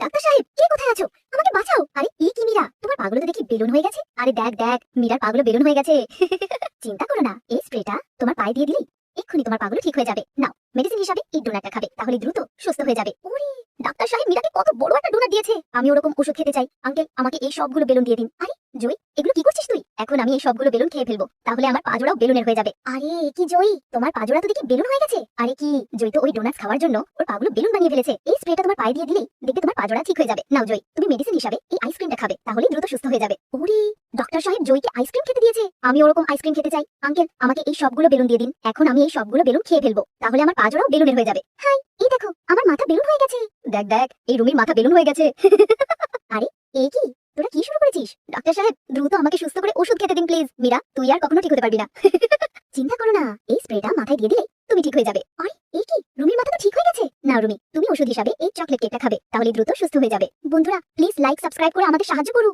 Doctor সাহেব কে কোথায় আছো? আমাকে বাঁচাও। আরে, এ কি মীরা? তোমার পাগুলো তো দেখি বেলুন হয়ে গেছে? আরে দেখ দেখ, মীরার পাগুলো বেলুন হয়ে গেছে। চিন্তা করো না, এই স্প্রেটা তোমার পায়ে দিয়ে দিলি এক্ষুনি তোমার পাগুলো ঠিক হয়ে যাবে। নাও মেডিসিন হিসাবে এই ডোনাটটা খাবে, তাহলে দ্রুত সুস্থ হয়ে যাবে। ওরে, ডাক্তার সাহেব, মীরাকে কত বড় একটা ডোনাট দিয়েছে। আমি ওরকম ওষুধ খেতে চাই। আঙ্কেল আমাকে এই সবগুলো বেলুন দিয়ে দিন। আরে জয়ী এগুলো কি করছিস তুই? এখন আমি এই সবগুলো বেলুন খেয়ে ফেলব তাহলে আমার পাজোড়াও বেলুনের হয়ে যাবে। আরে কি জয়ী তোমার পাজোড়া তো দেখি বেলুন হয়ে গেছে। আরে কি? জয়ী তো ওই ডোনাটস খাওয়ার জন্য ওর পাগুলো বেলুন বানিয়ে ফেলেছে। এই স্প্রেটা তোমার পায়ে দিয়ে দিলেই দেখবে তোমার পাজোড়া ঠিক হয়ে যাবে। নাও জয়ী তুমি মেডিসিন হিসাবে এই আইসক্রিমটা খাবে তাহলে দ্রুত সুস্থ হয়ে যাবে। ওরে ডক্টর সাহেব জয়ীকে আইসক্রিম খেতে দিয়েছে। আমি ওরকম আইসক্রিম খেতে চাই। আঙ্কেল আমাকে এই সবগুলো বেলুন দিয়ে দিন। এখন আমি এই সবগুলো বেলুন খেয়ে ফেলব তাহলে আমার পাজোড়াও বেলুনের হয়ে যাবে। হাই এই দেখো আমার মাথা বেলুন হয়ে গেছে। দেখ দেখ এই রুমির মাথা বেলুন হয়ে গেছে। আরে এই কি? তোরা কি শুরু করেছিস? ডাক্তার সাহেব, দ্রুত আমাকে সুস্থ করে ওষুধ খেতে দিন প্লিজ মীরা, তুই আর কখনো ঠিক হতে পারবি না। চিন্তা করো না, এই স্প্রেটা মাথায় দিয়ে দিলে তুমি ঠিক হয়ে যাবে। আরে এই কি? রুমির মাথা তো ঠিক হয়ে গেছে? না, রুমি, তুমি ওষুধ হিসাবে এই চকলেট কেকটা খাবে, তাহলে দ্রুত সুস্থ হয়ে যাবে। বন্ধুরা প্লিজ লাইক সাবস্ক্রাইব করে আমাদের সাহায্য করুন